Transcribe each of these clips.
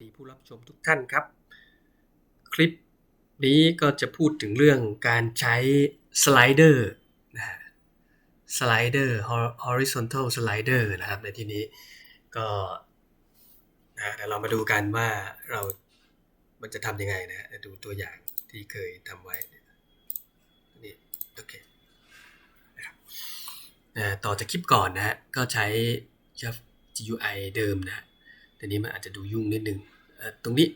ดีผู้รับชมทุกท่านครับ คลิปนี้ก็จะพูดถึงเรื่องการใช้สไลเดอร์นะฮะสไลเดอร์ horizontal slider นะครับ ในที่นี้ก็นะเดี๋ยวเรามาดูกันว่าเรา มันจะทำยังไงนะฮะเดี๋ยวดูตัวอย่างที่เคยทำไว้นี่โอเคนะครับต่อจากคลิปก่อนนะฮะก็ใช้ GUI เดิมนะ ฮะแต่นี้มันอาจจะดูยุ่งนิดนึงเอ่อตรงนี้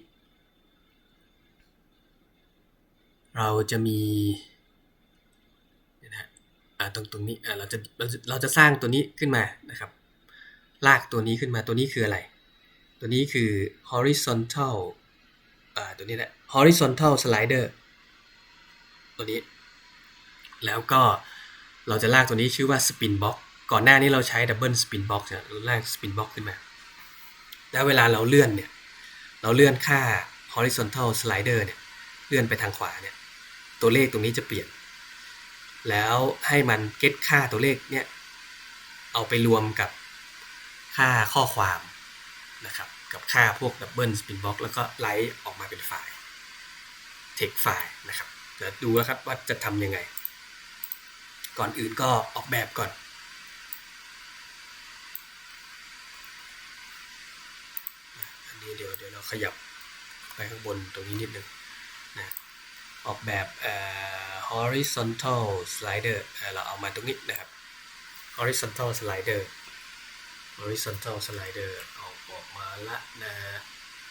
เราจะมีนะฮะตรงตรงนี้เราจะเราจะเราจะสร้างตัวนี้ขึ้นมานะครับ ลากตัวนี้ขึ้นมาตัวนี้คืออะไร ตัวนี้คือ horizontal อตัวนี้แหละ horizontal slider ตัวนี้ แล้วก็เราจะลากตัวนี้ชื่อว่า spin box ก่อนหน้านี้เราใช้ double spin box เนี่ยลาก spin box ขึ้นมา แล้วเวลาเราเลื่อนเนี่ย เราเลื่อนค่า horizontal slider เนี่ย เลื่อนไปทางขวาเนี่ย ตัวเลขตรงนี้จะเปลี่ยน แล้วให้มันเก็ตค่าตัวเลขเนี่ย เอาไปรวมกับค่าข้อความนะครับ กับค่าพวก double spin box แล้วก็ไลท์ออกมาเป็นไฟล์ text ไฟล์นะครับ เดี๋ยวดูนะครับว่าจะทำยังไง ก่อนอื่นก็ออกแบบก่อน อันนี้เดี๋ยวเดี๋ยวเรา ขยับไปข้างบนตรงนี้นิดนึงนะออกแบบ horizontal slider เราเอามาตรงนี้นะครับ horizontal slider horizontal slider เอาออกมาละนะ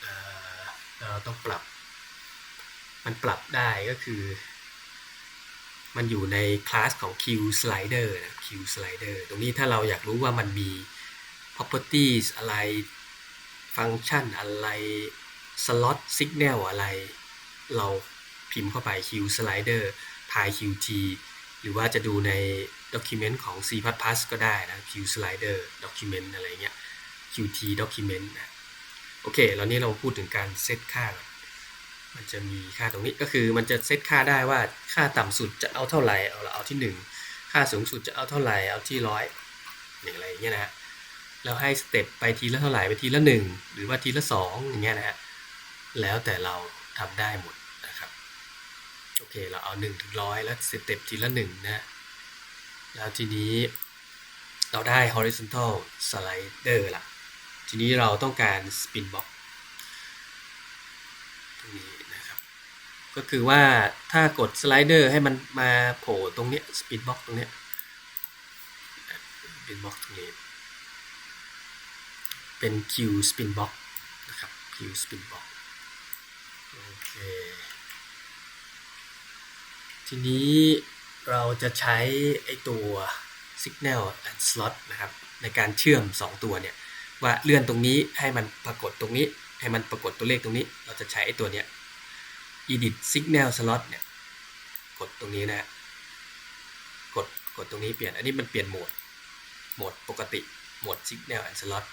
เอ่อเราต้องปรับ มันปรับได้ก็คือ มันอยู่ในคลาสของ Q slider นะ Q slider ตรงนี้ถ้าเราอยากรู้ว่ามันมี properties อะไร ฟังก์ชันอะไร slot signal อะไร เราพิมพ์เข้าไป Q slider pi qt หรือว่าจะดูใน document ของ C++ ก็ได้นะ Q slider document อะไรเงี้ย qt document นะโอเคแล้วนี้เราพูดถึงการเซตค่า มันจะมีค่าตรงนี้ก็คือมันจะเซตค่าได้ว่าค่าต่ำสุดจะเอาเท่าไหร่ เอาละเอาที่ 1 ค่าสูงสุดจะเอาเท่าไหร่ เอาที่ร้อยอย่างไรเงี้ยนะฮะ แล้วให้สเต็ปไปทีละเท่าไหร่ไปทีละหนึ่งหรือว่าทีละสองอย่างเงี้ยนะฮะแล้วแต่เราทำได้หมดนะครับโอเคเราเอา1ถึงร้อยแล้วสเต็ปทีละหนึ่งนะแล้วทีนี้เราได้ horizontal slider ละทีนี้เราต้องการ spin box ตรงนี้นะครับ ก็คือว่าถ้ากดสไลเดอร์ให้มันมาโผล่ตรงเนี้ย spin box ตรงเนี้ย spin box ตรงนี้ เป็น Q spin box นะครับ Q spin box โอเค ทีนี้เราจะใช้ไอตัว signal and slot นะครับ ในการเชื่อม 2 ตัวเนี่ย ว่าเลื่อนตรงนี้ให้มันปรากฏตรงนี้ ให้มันปรากฏตัวเลขตรงนี้ เราจะใช้ไอตัวเนี้ย edit signal slot เนี่ย กดตรงนี้นะกดกดตรงนี้เปลี่ยน อันนี้มันเปลี่ยนโหมด โหมดปกติ โหมด signal and slot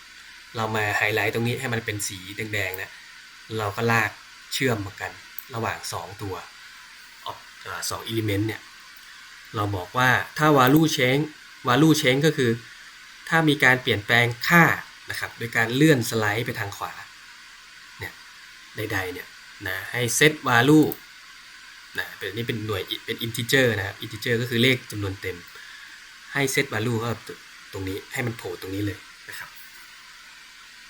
เรามาไฮไลท์ตรงนี้ให้มันเป็นสีแดงๆนะ เราก็ลากเชื่อมมากันระหว่าง 2 ตัวออกสองอิเลเมนต์เนี่ย เราบอกว่าถ้า value change value change ก็คือ ถ้ามีการเปลี่ยนแปลงค่านะครับโดยการเลื่อนสไลด์ไปทางขวาเนี่ยใดๆเนี่ยนะให้ set value นะเป็นนี่เป็นหน่วยเป็น integer นะครับ integer ก็คือเลขจำนวนเต็ม ให้ set value ก็ตรงนี้ให้มันโผล่ตรงนี้เลยนะครับ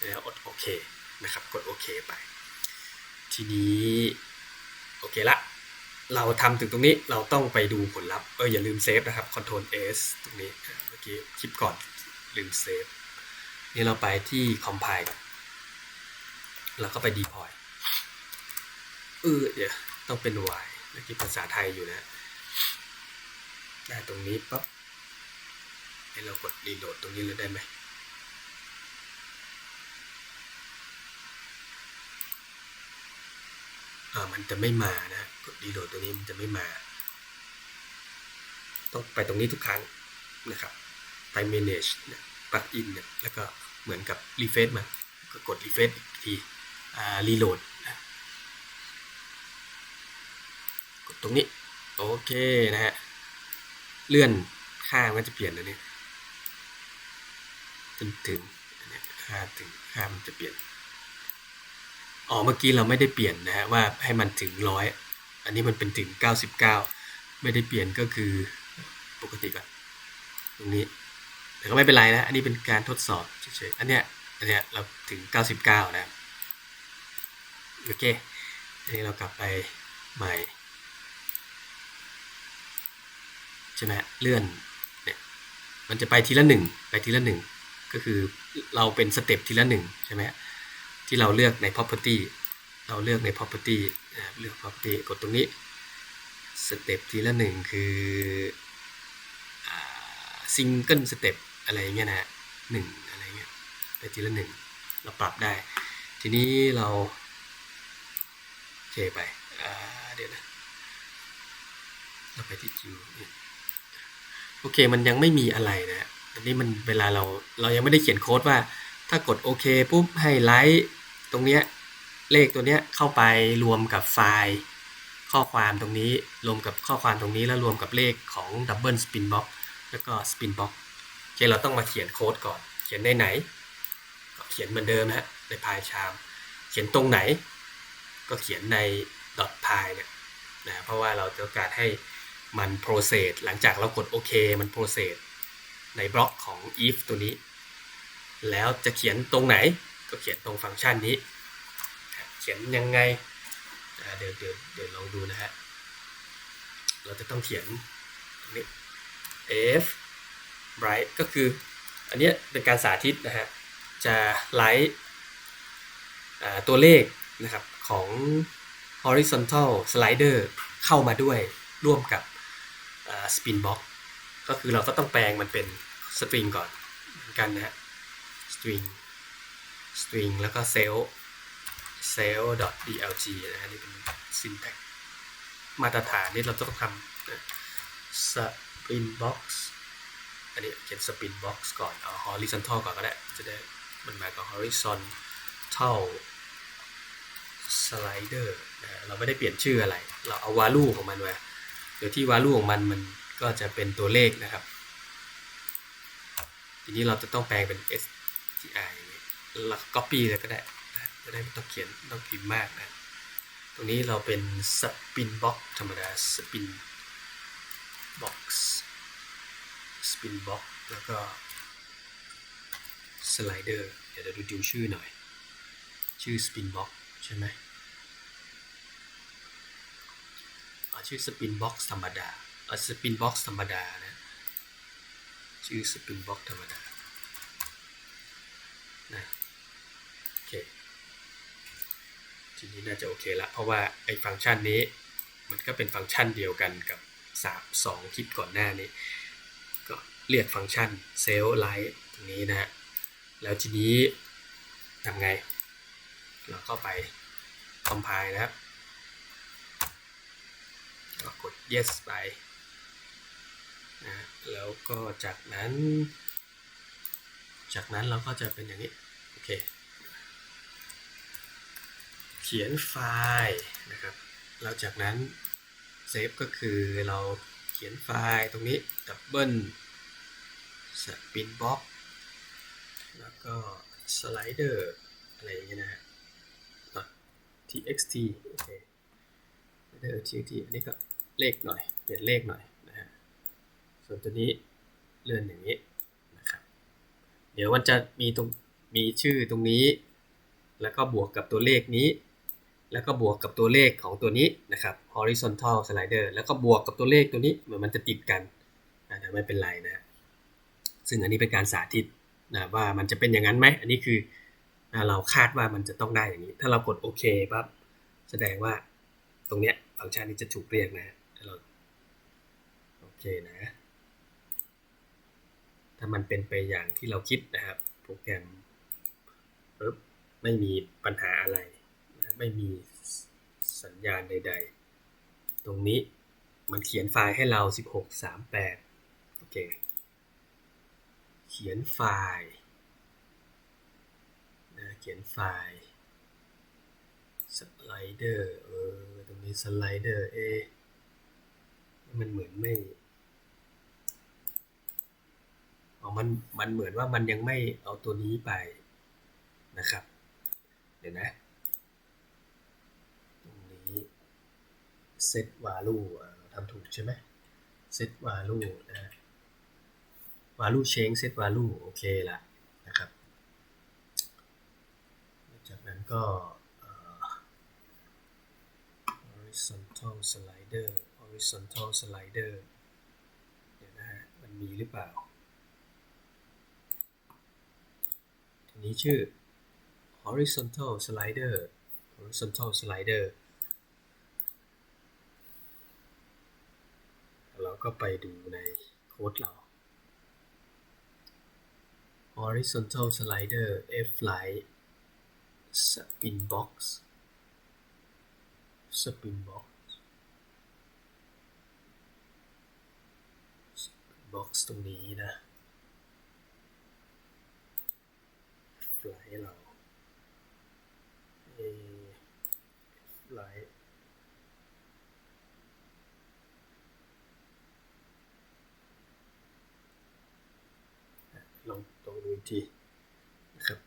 แล้วกดโอเคนะครับ กดโอเคไป ทีนี้โอเคละ เราทำถึงตรงนี้เราต้องไปดูผลลัพธ์ เอออย่าลืมเซฟนะครับ Ctrl S ตรงนี้เมื่อกี้คลิปก่อนลืมเซฟ นี่เราไปที่ compile ก่อนแล้วก็ไป deploy เออเดี๋ยวต้องเป็น Y เมื่อกี้ภาษาไทยอยู่นะได้ตรงนี้ปั๊บให้เรากด reload ตรงนี้เลยได้ไหม อ่า มันจะไม่มานะกดรีโหลดตัวนี้มันจะไม่มา ต้องไปตรงนี้ทุกครั้งนะครับ ไป manage นี่ย plug in เนี่ยแล้วก็เหมือนกับ refresh มันก็กด refresh อีกทีอ่า reload นะกดตรงนี้ โอเคนะฮะ เลื่อนค่ามันจะเปลี่ยนนะเนี่ยจนถึงค่าถึงค่ามันจะเปลี่ยน อ๋อเมื่อกี้เราไม่ได้เปลี่ยนนะฮะว่าให้มันถึงร้อยอันนี้มันเป็นถึงเก้าสิบเก้าไม่ได้เปลี่ยนก็คือปกติก่อนตรงนี้แต่ก็ไม่เป็นไรนะ อันนี้เป็นการทดสอบเฉยๆอันเนี้ยอันเนี้ยเราถึงเก้าสิบเก้านะครับโอเคอันนี้เรากลับไปใหม่ใช่ไหมเลื่อนเนี่ยมันจะไปทีละหนึ่งไปทีละหนึ่งก็คือเราเป็นสเต็ปทีละหนึ่งใช่ไหมฮะ ที่เราเลือกใน property เราเลือกใน property นะครับเลือก property กดตรงนี้สเต็ปทีละหนึ่งคือซิงเกิลสเต็ปอะไรเงี้ยนะฮะหนึ่งอะไรเงี้ยไปทีละหนึ่งเราปรับได้ ทีนี้เราเคไปเดี๋ยวนะเราไปที่คิวโอเคมันยังไม่มีอะไรนะฮะอันนี้มันเวลาเราเรายังไม่ได้เขียนโค้ดว่า ถ้ากดโอเคปุ๊บให้ไลท์ ตรงเนี้ยเลขตัวเนี้ยเข้าไปรวมกับไฟล์ข้อความตรงนี้รวมกับข้อความตรงนี้แล้วรวมกับเลขของดับเบิลสปินบ็อกแล้วก็สปินบ็อกโอเคเราต้องมาเขียนโค้ดก่อน เขียนในไหน ก็เขียนเหมือนเดิมฮะในพายชาม เขียนตรงไหน ก็เขียนในดอทพายเนี่ยนะเพราะว่าเราต้องการให้มัน process หลังจากเรากดโอเคมัน process ในบล็อกของ if ตัวนี้ แล้วจะเขียนตรงไหน ก็เขียนตรงฟังก์ชันนี้ เขียนยังไงเดี๋ยวเดี๋ยวเดี๋ยวลองดูนะฮะ เราจะต้องเขียนตรงนี้ f bright ก็คือ อันเนี้ยเป็นการสาธิตนะฮะ จะไลท์ตัวเลขนะครับของ horizontal slider เข้ามาด้วยร่วมกับ spin box ก็คือเราก็ต้องแปลงมันเป็น string ก่อนเหมือนกันนะฮะ string string แล้วก็ cell cell dlg นะฮะนี่เป็น syntax มาตรฐานนี่เราต้องทำ spin box อันนี้เขียน spin box ก่อน เอา horizontal ก่อนก็ได้ จะได้มันหมายกับ horizontal slider นะเราไม่ได้เปลี่ยนชื่ออะไร เราเอา value ของมันไว้โดยที่ value ของมันมันก็จะเป็นตัวเลขนะครับ ทีนี้เราจะต้องแปลงเป็น str แล้ว copy เลยก็ได้จะได้ไม่ต้องเขียนต้องพิมพ์มากนะ ตรงนี้เราเป็น spin box ธรรมดา spin box spin box แล้วก็ slider เดี๋ยวเราดูดูชื่อหน่อย ชื่อ spin box ใช่ไหมชื่อ spin box ธรรมดาเอา spin box ธรรมดานะชื่อ spin box ธรรมดานะ โอเค ทีนี้น่าจะโอเคละเพราะว่าไอ้ฟังก์ชันนี้ มันก็เป็นฟังก์ชันเดียวกันกับ 3 2 คลิปก่อนหน้านี้ ก็เรียกฟังก์ชัน cell light ตรงนี้นะฮะแล้วทีนี้ทำไง เราก็ไป compile นะครับก็กด yes ไปนะแล้วก็จากนั้น จากนั้นเราก็จะเป็นอย่างนี้ โอเค ขียนไฟล์นะครับแล้วจากนั้นเซฟก็คือเราเขียนไฟล์ตรงนี้ดับเบิลสปินบ็อกแล้วก็สไลเดอร์อะไรอย่างเงี้ยนะฮะ txt โอเคเดอร์ txt อันนี้ก็เลขหน่อย เปลี่ยนเลขหน่อยนะฮะ ส่วนตัวนี้เลื่อนอย่างนี้นะครับ เดี๋ยวมันจะมีตรงมีชื่อตรงนี้ แล้วก็บวกกับตัวเลขนี้ แล้วก็บวกกับตัวเลขของตัวนี้นะครับ horizontal slider แล้วก็บวกกับตัวเลขตัวนี้เหมือนมันจะติดกันนะแต่ไม่เป็นไรนะ ซึ่งอันนี้เป็นการสาธิตนะว่ามันจะเป็นอย่างนั้นไหม อันนี้คือเราคาดว่ามันจะต้องได้อย่างนี้ ถ้าเรากดโอเคปั๊บแสดงว่าตรงเนี้ยฟังก์ชันนี้จะถูกเรียกนะเราโอเคนะ ถ้ามันเป็นไปอย่างที่เราคิดนะครับ โปรแกรมปึ๊บไม่มีปัญหาอะไร ไม่มี ญาณใด ๆ ตรงนี้มันเขียนไฟล์ให้เรา 1638 โอเค เขียนไฟล์นะเขียนไฟล์สไลเดอร์เออตรงนี้สไลเดอร์เอมันเหมือนไม่อ๋อมันมันเหมือนว่ามันยังไม่เอาตัวนี้ไปนะครับ เดี๋ยวนะ set value ทำถูกใช่ไหม set value นะ value change set value โอเคละนะครับ จากนั้นก็ horizontal slider horizontal slider เดี๋ยวนะฮะ มันมีหรือเปล่าทีนี้ชื่อ horizontal slider horizontal slider เรา ก็ไปดูในโค้ดเรา horizontal slider f light spin box spin box spin box ตรงนี้นะฟลายเราเอฟลายลอง ลองดูอีกทีนะครับ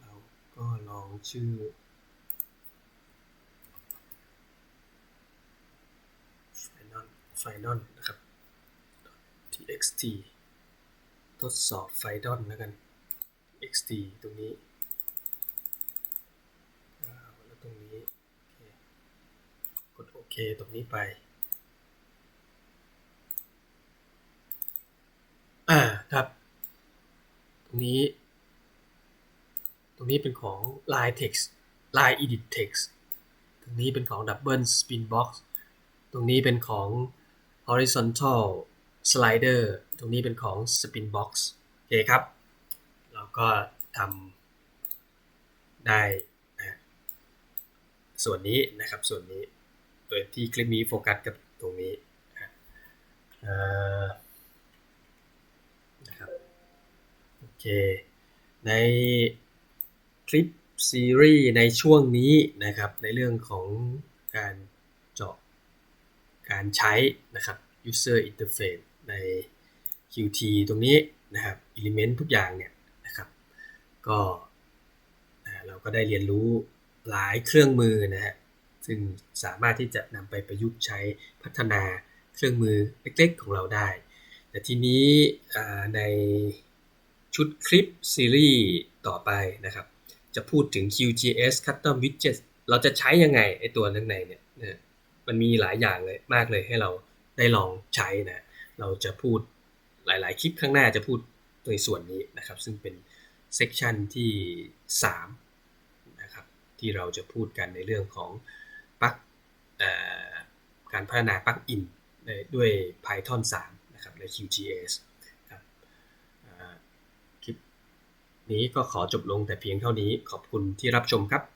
เราก็ลอง ชื่อ final final นะครับ txt ทดสอบ final แล้วกัน xt ตรงนี้แล้วตรงนี้ กดโอเคตรงนี้ไป อ่าครับ ตรงนี้ ตรงนี้เป็นของ line text line edit text ตรงนี้เป็นของ double spin box ตรงนี้เป็นของ horizontal slider ตรงนี้เป็นของ spin box โอเคครับ เราก็ทำได้นะส่วนนี้นะครับ ส่วนนี้โดยที่คลิปนี้โฟกัสกับตรงนี้นะครับ โอเค ใน คลิปซีรีส์ในช่วงนี้นะครับ ในเรื่องของการเจาะการใช้นะครับ user interface ใน Qt ตรงนี้นะครับ element ทุกอย่างเนี่ยนะครับก็เราก็ได้เรียนรู้หลายเครื่องมือนะฮะซึ่งสามารถที่จะนำไปประยุกต์ใช้พัฒนาเครื่องมือเล็กๆของเราได้ แต่ทีนี้ในชุดคลิปซีรีส์ต่อไปนะครับ จะพูดถึง QGIS Custom Widget เราจะใช้ยังไงไอตัวข้างในเนี่ยนะมันมีหลายอย่างเลยมากเลยให้เราได้ลองใช้นะ เราจะพูดหลาย ๆ คลิปข้างหน้าจะพูดในส่วนนี้นะครับ ซึ่งเป็นเซกชันที่3นะครับที่เราจะพูดกันในเรื่องของปลั๊กการพัฒนาปลั๊กอินด้วย Python 3นะครับใน QGIS ครับอ่าคลิป นี้ก็ขอจบลงแต่เพียงเท่านี้ขอบคุณที่รับชมครับ